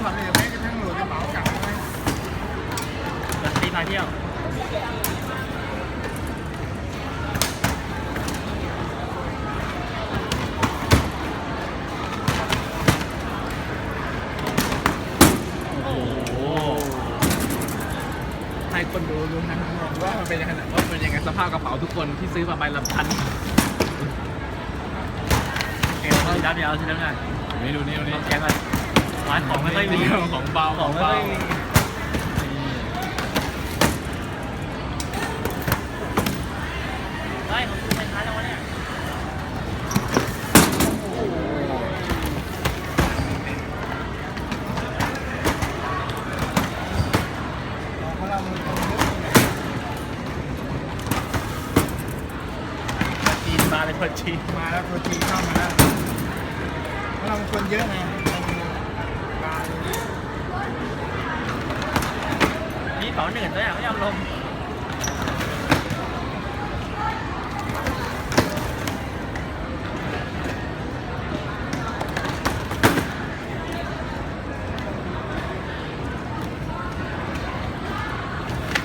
ช็อตเลยแม้กระทั่งโหลดกระเป๋ากลับมารักตีพาเที่ยวโอ้โหให้คนดูดูนะมองว่ามันเป็นยังไงว่าเป็นยังไงสภาพกระเป๋าทุกคนที่ซื้อมาใบละพันเกมเขาดับเดียวใช่ไหมเนี่ยนี่ดูนี่ดูนี่ต้องแจ้งกั นร้านของไม่ค่อยมีของเบาของไม่ค่อยมีเฮ้ยของคุณเป็นท้ายแล้ววะเนี่ยของเรามันคนเยอะจีนมาเป็นคนจีนมาแล้วตัวจีเข้ามาแล้วของเรามันคนเยอะไงมา มี เป๋าหนึ่งด้วอยอะไม่ยอมลง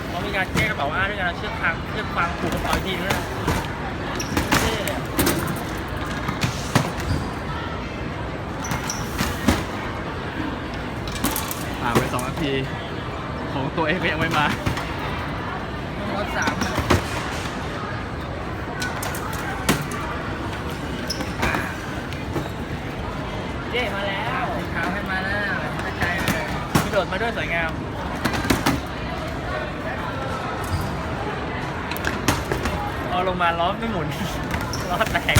เขามีการแก้กระเป๋าอ้าด้วยการเอาเชือกฟางเชือกฟางผูกกระเป๋าอีกทีด้วยนะเท่เลยอะ ผ่านไปสองนาที ของตัวเองก็ยังไม่มาต้องรถสามเย้มาแล้วสีขาวให้มาแล้วไม่ใจเลยกระโดดมาด้วยสวยงามพอลงมาล้อไม่หมุน ล้อแตก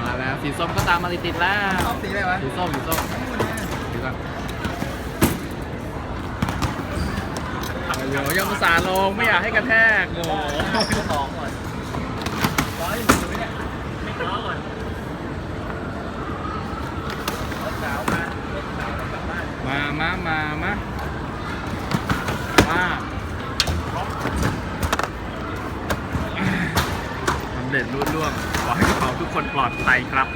มาแล้ว สีส้มก็ตามมาติดๆแล้ว ชอบสีอะไรวะ สีส้มสีส้ม เดี๋ยวยังอุตส่าห์ลงไม่อยากให้กระแทกโอ้สองก่อนร้อยหมุนอยู่เนี่ยไม่ล้อก่อนรถสาวมารถสาวกลับบ้านมามามามามาสำเร็จรุ่ล่วงขอให้กระเป๋าทุกคนปลอดภัยครับ